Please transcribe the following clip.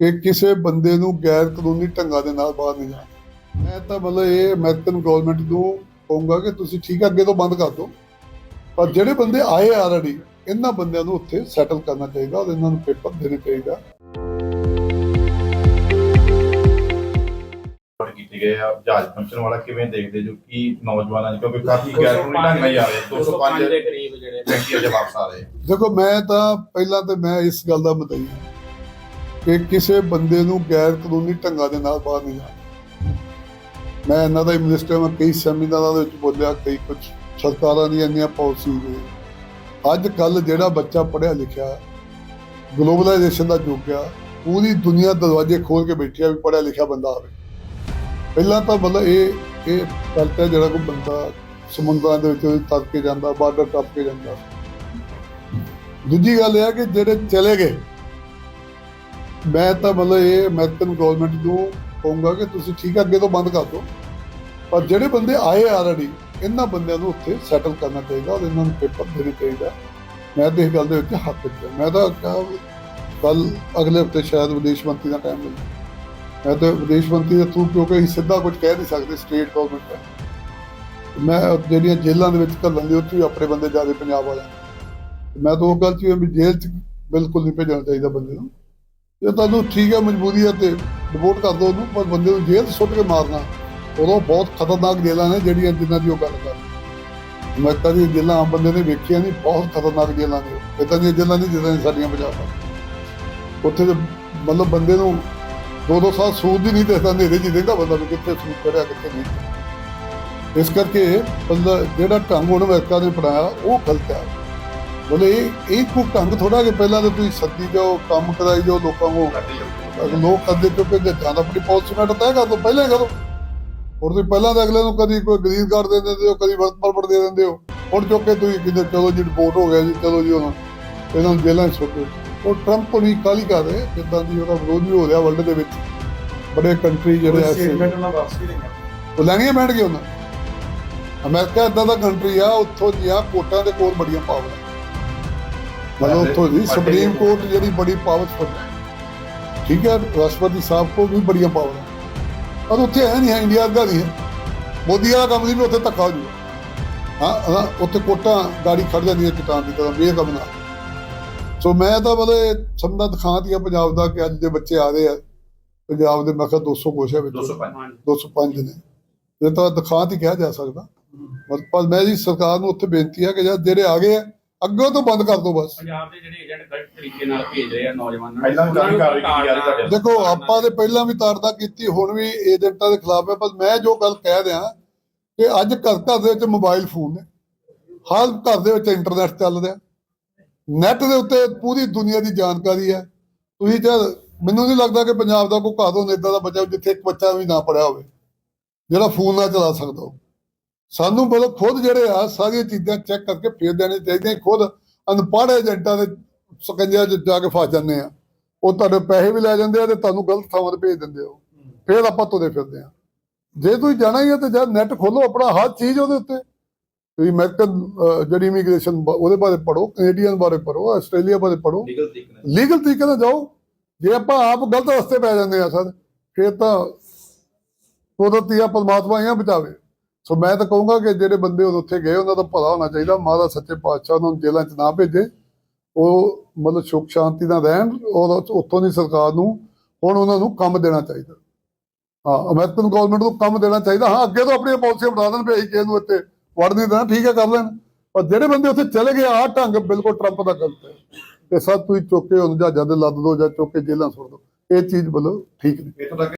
ਕਿ ਕਿਸੇ ਬੰਦੇ ਨੂੰ ਗੈਰ ਕਾਨੂੰਨੀ ਢੰਗਾਂ ਦੇ ਨਾਲ ਬਾਹਰ ਨਹੀਂ ਜਾਣਾ। ਮੈਂ ਤਾਂ ਮਤਲਬ ਇਹ ਅਮਰੀਕਨ ਗਵਰਨਮੈਂਟ ਨੂੰ ਕਹੂੰਗਾ ਕਿ ਤੁਸੀਂ ਠੀਕ ਹੈ ਅੱਗੇ ਤੋਂ ਬੰਦ ਕਰ ਦਿਓ। ਪਰ ਜਿਹੜੇ ਬੰਦੇ ਆਏ ਆਲਰੇਡੀ ਇਹਨਾਂ ਬੰਦਿਆਂ ਨੂੰ ਉੱਥੇ ਸੈਟਲ ਕਰਨਾ ਚਾਹੀਦਾ ਔਰ ਇਹਨਾਂ ਨੂੰ ਪੇਪਰ ਦੇਣੇ ਚਾਹੀਦਾ ਕੀਤੇ ਗਏ ਆ ਜਹਾਜ਼ ਪਹੁੰਚਣ ਵਾਲਾ ਕਿਵੇਂ ਦੇਖਦੇ ਜੋ ਕਿ ਨੌਜਵਾਨਾਂ ਦੀ ਕਿਉਂਕਿ ਕਾਫੀ ਗੈਰ ਕਾਨੂੰਨੀ ਢੰਗ ਨਾਲ ਜਾ ਰਹੇ 205 ਦੇ ਕਰੀਬ ਜਿਹੜੇ ਵਿਅਕਤੀ ਵਾਪਸ ਆ ਰਹੇ ਦੇਖੋ ਮੈਂ ਤਾਂ ਪਹਿਲਾਂ ਤੇ ਮੈਂ ਇਸ ਗੱਲ ਦਾ ਮਤਈ ਕਿ ਕਿਸੇ ਬੰਦੇ ਨੂੰ ਗੈਰ ਕਾਨੂੰਨੀ ਢੰਗਾਂ ਦੇ ਨਾਲ ਬਾਹਰ ਨਹੀਂ ਜਾਣਾ। ਮੈਂ ਇਹਨਾਂ ਦਾ ਹੀ ਮਿਨਿਸਟਰ ਮੈਂ ਕਈ ਸੈਮੀਨਾਰਾਂ ਦੇ ਵਿੱਚ ਬੋਲਿਆ, ਕਈ ਕੁਝ ਸਰਕਾਰਾਂ ਦੀਆਂ ਇੰਨੀਆਂ ਪਾਲਿਸੀ ਨੇ। ਅੱਜ ਕੱਲ ਜਿਹੜਾ ਬੱਚਾ ਪੜ੍ਹਿਆ ਲਿਖਿਆ ਗਲੋਬਲਾਈਜੇਸ਼ਨ ਦਾ ਯੁੱਗ ਆ, ਪੂਰੀ ਦੁਨੀਆ ਦਰਵਾਜ਼ੇ ਖੋਲ ਕੇ ਬੈਠੀ ਆ ਵੀ ਪੜ੍ਹਿਆ ਲਿਖਿਆ ਬੰਦਾ ਆਵੇ। ਪਹਿਲਾਂ ਤਾਂ ਮਤਲਬ ਇਹ ਇਹ ਕਰਤਾ ਜਿਹੜਾ ਕੋਈ ਬੰਦਾ ਸਮੁੰਦਰਾਂ ਦੇ ਵਿੱਚ ਤਰ ਕੇ ਜਾਂਦਾ, ਬਾਰਡਰ ਟੱਪ ਕੇ ਜਾਂਦਾ। ਦੂਜੀ ਗੱਲ ਇਹ ਆ ਕਿ ਜਿਹੜੇ ਚਲੇ ਗਏ ਮੈਂ ਤਾਂ ਮਤਲਬ ਇਹ ਅਮਰੀਕਨ ਗਵਰਨਮੈਂਟ ਨੂੰ ਕਹੂੰਗਾ ਕਿ ਤੁਸੀਂ ਠੀਕ ਅੱਗੇ ਤੋਂ ਬੰਦ ਕਰ ਦਿਓ। ਪਰ ਜਿਹੜੇ ਬੰਦੇ ਆਏ ਆਲਰੇਡੀ ਇਹਨਾਂ ਬੰਦਿਆਂ ਨੂੰ ਉੱਥੇ ਸੈਟਲ ਕਰਨਾ ਚਾਹੀਦਾ ਔਰ ਇਹਨਾਂ ਨੂੰ ਪੇਪਰ ਦੇਣੇ ਚਾਹੀਦਾ ਮੈਂ ਤਾਂ ਇਸ ਗੱਲ ਦੇ ਵਿੱਚ ਹੱਕ ਦਿੱਤਾ ਮੈਂ ਤਾਂ ਕੱਲ ਅਗਲੇ ਹਫ਼ਤੇ ਸ਼ਾਇਦ ਵਿਦੇਸ਼ ਮੰਤਰੀ ਦਾ ਟਾਈਮ ਮਿਲੇ। ਮੈਂ ਤਾਂ ਵਿਦੇਸ਼ ਮੰਤਰੀ ਦੇ ਥਰੂ ਕਿਉਂਕਿ ਅਸੀਂ ਸਿੱਧਾ ਕੁਝ ਕਹਿ ਨਹੀਂ ਸਕਦੇ ਸਟੇਟ ਗਵਰਨਮੈਂਟ ਹੈ ਮੈਂ ਜਿਹੜੀਆਂ ਜੇਲ੍ਹਾਂ ਦੇ ਵਿੱਚ ਘੱਲਣ ਦੇ ਉੱਥੇ ਵੀ ਆਪਣੇ ਬੰਦੇ ਜ਼ਿਆਦਾ ਪੰਜਾਬ ਵਾਲੇ ਮੈਂ ਤਾਂ ਉਹ ਗੱਲ ਚ ਵੀ ਜੇਲ੍ਹ ਚ ਬਿਲਕੁਲ ਨਹੀਂ ਭੇਜਣਾ ਚਾਹੀਦਾ ਬੰਦੇ ਨੂੰ। ਜੇ ਤੁਹਾਨੂੰ ਠੀਕ ਹੈ, ਮਜਬੂਰੀ ਹੈ ਤੇ ਰਿਪੋਰਟ ਕਰ ਦਿਓ ਉਹਨੂੰ, ਪਰ ਬੰਦੇ ਨੂੰ ਜੇਲ੍ਹ 'ਚ ਸੁੱਟ ਕੇ ਮਾਰਨਾ, ਉਦੋਂ ਬਹੁਤ ਖਤਰਨਾਕ ਜੇਲਾਂ ਨੇ ਜਿਹੜੀਆਂ ਜਿਨ੍ਹਾਂ ਦੀ ਉਹ ਗੱਲ ਕਰ ਮੈਂ ਤਾਂ ਦੀ ਜੇਲ੍ਹਾਂ ਆਮ ਬੰਦੇ ਨੇ ਵੇਖੀਆਂ ਨਹੀਂ, ਬਹੁਤ ਖਤਰਨਾਕ ਜੇਲਾਂ ਨੇ ਇਦਾਂ ਦੀਆਂ ਜੇਲਾਂ ਨਹੀਂ ਜਿੱਦਾਂ ਦੀਆਂ ਸਾਡੀਆਂ ਪੰਜਾਬ ਉੱਥੇ ਤੇ ਮਤਲਬ ਬੰਦੇ ਨੂੰ ਦੋ ਦੋ ਸਾਲ ਸੂਦ ਦੀ ਨਹੀਂ ਦੇਖਦਾ ਨੇਰੇ ਜੀ ਦੇਖਦਾ ਬੰਦਾ ਵੀ ਕਿੱਥੇ ਸੂਦ ਕਰਿਆ, ਕਿੱਥੇ ਨਹੀਂ ਇਸ ਕਰਕੇ ਬੰਦਾ ਜਿਹੜਾ ਢੰਗ ਹੁਣ ਅਮਰੀਕਾ ਨੇ ਪੜਾਇਆ ਉਹ ਗਲਤ ਹੈ। ਬੋਲੇ ਇਹ ਇਹ ਕੋਈ ਢੰਗ ਥੋੜਾ ਕਿ ਪਹਿਲਾਂ ਤਾਂ ਤੁਸੀਂ ਸੱਦੀ ਜਾਓ ਕੰਮ ਕਰਾਈ ਜਾਓ ਲੋਕਾਂ ਨੂੰ ਅਗਰ ਲੋਕ ਕਰਦੇ ਕਿਉਂਕਿ ਜ਼ਿਆਦਾ ਆਪਣੀ ਪਾਲਿਸੀ ਨਾਲ ਤੈਅ ਕਰ ਦੋ ਪਹਿਲਾਂ ਹੀ ਕਰੋ ਹੁਣ ਤੁਸੀਂ ਪਹਿਲਾਂ ਤਾਂ ਅਗਲੇ ਨੂੰ ਕਦੀ ਕੋਈ ਗ੍ਰੀਨ ਕਾਰਡ ਦੇ ਦਿੰਦੇ ਹੋ ਕਦੀ ਵਰਕ ਪਰਮਿਟ ਦੇ ਦਿੰਦੇ ਹੋ। ਹੁਣ ਚੁੱਕ ਕੇ ਤੁਸੀਂ ਕਿਤੇ ਚਲੋ ਜੀ ਰਿਪੋਰਟ ਹੋ ਗਿਆ ਜੀ ਚਲੋ ਜੀ ਹੁਣ ਇਹਨਾਂ ਨੂੰ ਜੇਲ੍ਹਾਂ 'ਚ ਸੁੱਟੋ। ਉਹ ਟਰੰਪ ਨਹੀਂ ਕਾਲੀ ਕਰ ਰਹੇ ਜਿੱਦਾਂ ਦੀ ਉਹਦਾ ਵਿਰੋਧ ਵੀ ਹੋ ਰਿਹਾ ਵਰਲਡ ਦੇ ਵਿੱਚ। ਬੜੇ ਕੰਟਰੀ ਜਿਹੜੇ ਐਸੇ ਉਹਨਾਂ ਵਾਪਸ ਵੀ ਦੇਣਾ ਉਹ ਲੈਣੀਆਂ ਬੈਠ ਗਏ ਉਹਨਾਂ। ਅਮਰੀਕਾ ਇਦਾਂ ਦਾ ਕੰਟਰੀ ਆ ਉੱਥੋਂ ਦੀਆਂ ਕੋਰਟਾਂ ਦੇ ਕੋਲ ਬੜੀਆਂ ਪਾਵਰਾਂ ਉੱਥੋਂ ਦੀ ਸੁਪਰੀਮ ਕੋਰਟ ਜਿਹੜੀ ਬੜੀ ਪਾਵਰਫੁਲ ਹੈ। ਠੀਕ ਹੈ ਰਾਸ਼ਟਰਪਤੀ ਸਾਹਿਬ ਕੋਲ ਵੀ ਬੜੀਆਂ ਪਾਵਰਾਂ ਪਰ ਉੱਥੇ ਹੈ ਨਹੀਂ ਹੈ ਇੰਡੀਆ ਦਾ ਨਹੀਂ ਹੈ। ਮੋਦੀ ਵਾਲਾ ਕੰਮ ਨਹੀਂ ਉੱਥੇ ਧੱਕਾ ਹੋ ਜੂ ਹਾਂ ਹਾਂ ਉੱਥੇ ਕੋਟਾਂ ਗਾੜੀ ਖੜ ਜਾਂਦੀਆਂ ਚਟਾਨ ਦੀ ਤਰ੍ਹਾਂ ਵੀ ਇਹ ਕੰਮ ਨਾ ਸੋ ਮੈਂ ਤਾਂ ਮਤਲਬ ਸਮਝਦਾ ਦਿਖਾਤੀਆ ਪੰਜਾਬ ਦਾ ਕਿ ਅੱਜ ਦੇ ਬੱਚੇ ਆ ਰਹੇ ਆ। ਪੰਜਾਬ ਦੇ ਮੈਂ ਕਿਹਾ 200 ਕੁਛ ਹੈ ਵਿੱਚ। 205 205 ਨੇ। ਇਹ ਤਾਂ ਦਿਖਾਤ ਹੀ ਕਿਹਾ ਜਾ ਸਕਦਾ। ਪਰ ਮੈਂ ਜੀ ਸਰਕਾਰ ਨੂੰ ਉੱਥੇ ਬੇਨਤੀ ਹੈ ਕਿ ਜਦ ਜਿਹੜੇ ਆ ਗਏ ਆ ਅੱਗੋਂ ਤੋਂ ਬੰਦ ਕਰ ਦਿਓ ਬਸ। ਪੰਜਾਬ ਦੇ ਜਿਹੜੇ ਏਜੰਟ ਗਲਤ ਤਰੀਕੇ ਨਾਲ ਭੇਜ ਰਹੇ ਆ ਨੌਜਵਾਨਾਂ ਪਹਿਲਾਂ ਵੀ ਕਾਫੀ ਕਾਰਵਾਈ ਕੀਤੀ ਜਾ ਰਹੀ ਤੁਹਾਡੇ ਦੇਖੋ ਆਪਾਂ ਦੇ ਪਹਿਲਾਂ ਵੀ ਤਾੜਦਾ ਕੀਤੀ ਹੁਣ ਵੀ ਏਜੰਟਾਂ ਦੇ ਖਿਲਾਫ ਹੈ ਪਰ ਮੈਂ ਜੋ ਗੱਲ ਕਹਿ ਰਿਹਾ ਕਿ ਅੱਜ ਘਰ ਘਰ ਦੇ ਵਿੱਚ ਮੋਬਾਈਲ ਫੋਨ ਨੇ। ਹਰ ਘਰ ਦੇ ਵਿੱਚ ਇੰਟਰਨੈਟ ਚੱਲ ਰਿਹਾ। ਨੈਟ ਦੇ ਉੱਤੇ ਪੂਰੀ ਦੁਨੀਆ ਦੀ ਜਾਣਕਾਰੀ ਹੈ। ਤੁਸੀਂ ਜਦ ਮੈਨੂੰ ਨਹੀਂ ਲੱਗਦਾ ਕਿ ਪੰਜਾਬ ਦਾ ਕੋਈ ਘਰ ਹੋਣਾ ਇਦਾਂ ਦਾ ਬੱਚਾ ਜਿੱਥੇ ਇੱਕ ਬੱਚਾ ਵੀ ਨਾ ਪੜਿਆ ਹੋਵੇ ਜਿਹੜਾ ਫੋਨ ਨਾ ਚਲਾ ਸਕਦਾ ਹੋ ਸਾਨੂੰ ਮਤਲਬ ਖੁਦ ਜਿਹੜੇ ਆ ਸਾਰੀਆਂ ਚੀਜ਼ਾਂ ਚੈੱਕ ਕਰਕੇ ਫੇਰ ਦੇਣੇ ਚਾਹੀਦੀਆਂ ਖੁਦ ਅਨਪੜ੍ਹ ਏਜੰਟਾਂ ਦੇ ਸਕੰਜਿਆਂ 'ਚ ਜਾ ਕੇ ਫਸ ਜਾਂਦੇ ਆ। ਉਹ ਤੁਹਾਡੇ ਪੈਸੇ ਵੀ ਲੈ ਜਾਂਦੇ ਆ ਤੇ ਤੁਹਾਨੂੰ ਗਲਤ ਥਾਵਾਂ ਤੇ ਭੇਜ ਦਿੰਦੇ ਹੋ। ਫੇਰ ਆਪਾਂ ਤੁਰੇ ਫਿਰਦੇ ਆ। ਜੇ ਤੁਸੀਂ ਜਾਣਾ ਹੀ ਹੈ ਤੇ ਜਦ ਨੈਟ ਖੋਲੋ ਆਪਣਾ ਹਰ ਚੀਜ਼ ਉਹਦੇ ਉੱਤੇ। ਤੁਸੀਂ ਅਮਰੀਕਨ ਜਿਹੜੀ ਇਮੀਗ੍ਰੇਸ਼ਨ ਉਹਦੇ ਬਾਰੇ ਪੜੋ ਕੈਨੇਡੀਅਨ ਬਾਰੇ ਪੜੋ ਆਸਟ੍ਰੇਲੀਆ ਬਾਰੇ ਪੜੋ ਲੀਗਲ ਤਰੀਕੇ ਨਾਲ ਜਾਓ। ਜੇ ਆਪਾਂ ਆਪ ਗਲਤ ਰਸਤੇ ਪੈ ਜਾਂਦੇ ਆ ਸਰ ਫਿਰ ਤਾਂ ਕੁਦਰਤੀ ਆ ਪਰਮਾਤਮਾ ਹੀ ਆ ਬਚਾਵੇ। ਸੋ ਮੈਂ ਤਾਂ ਕਹੂੰਗਾ ਕਿ ਜਿਹੜੇ ਬੰਦੇ ਉੱਥੇ ਗਏ, ਉਹਨਾਂ ਦਾ ਭਲਾ ਹੋਣਾ ਚਾਹੀਦਾ। ਮਹਾਰਾਜ ਸੱਚੇ ਪਾਤਸ਼ਾਹ ਉਹਨਾਂ ਨੂੰ ਜੇਲ੍ਹਾਂ 'ਚ ਨਾ ਭੇਜੇ। ਉਹ ਮਤਲਬ ਸੁਖ ਸ਼ਾਂਤੀ ਨਾਲ ਰਹਿਣ ਔਰ ਉੱਥੋਂ ਦੀ ਸਰਕਾਰ ਨੂੰ ਹੁਣ ਉਹਨਾਂ ਨੂੰ ਕੰਮ ਦੇਣਾ ਚਾਹੀਦਾ। ਹਾਂ ਅਮਰੀਕਨ ਗਵਰਨਮੈਂਟ ਨੂੰ ਕੰਮ ਦੇਣਾ ਚਾਹੀਦਾ। ਹਾਂ, ਅੱਗੇ ਤੋਂ ਆਪਣੀਆਂ ਪਾਲਿਸੀਆਂ ਬਣਾ ਦੇਣ ਵੀ ਅਸੀਂ ਕਿਸੇ ਨੂੰ ਇੱਥੇ ਵੜ ਨਹੀਂ ਦੇਣਾ, ਠੀਕ ਹੈ, ਕਰ ਲੈਣ। ਪਰ ਜਿਹੜੇ ਬੰਦੇ ਉੱਥੇ ਚਲੇ ਗਏ, ਆਹ ਢੰਗ ਬਿਲਕੁਲ ਟਰੰਪ ਦਾ ਗਲਤ ਹੈ। ਤੇ ਸਭ ਤੁਸੀਂ ਚੁੱਕ ਕੇ ਉਹਨੂੰ ਜਹਾਜ਼ਾਂ ਦੇ ਲੱਦ ਦੋ ਜਾਂ ਚੁੱਕ ਕੇ ਜੇਲ੍ਹਾਂ ਸੁੱਟ ਦੋ। ਇਹ ਚੀਜ਼ ਬੋਲੋ ਠੀਕ ਨਹੀਂ।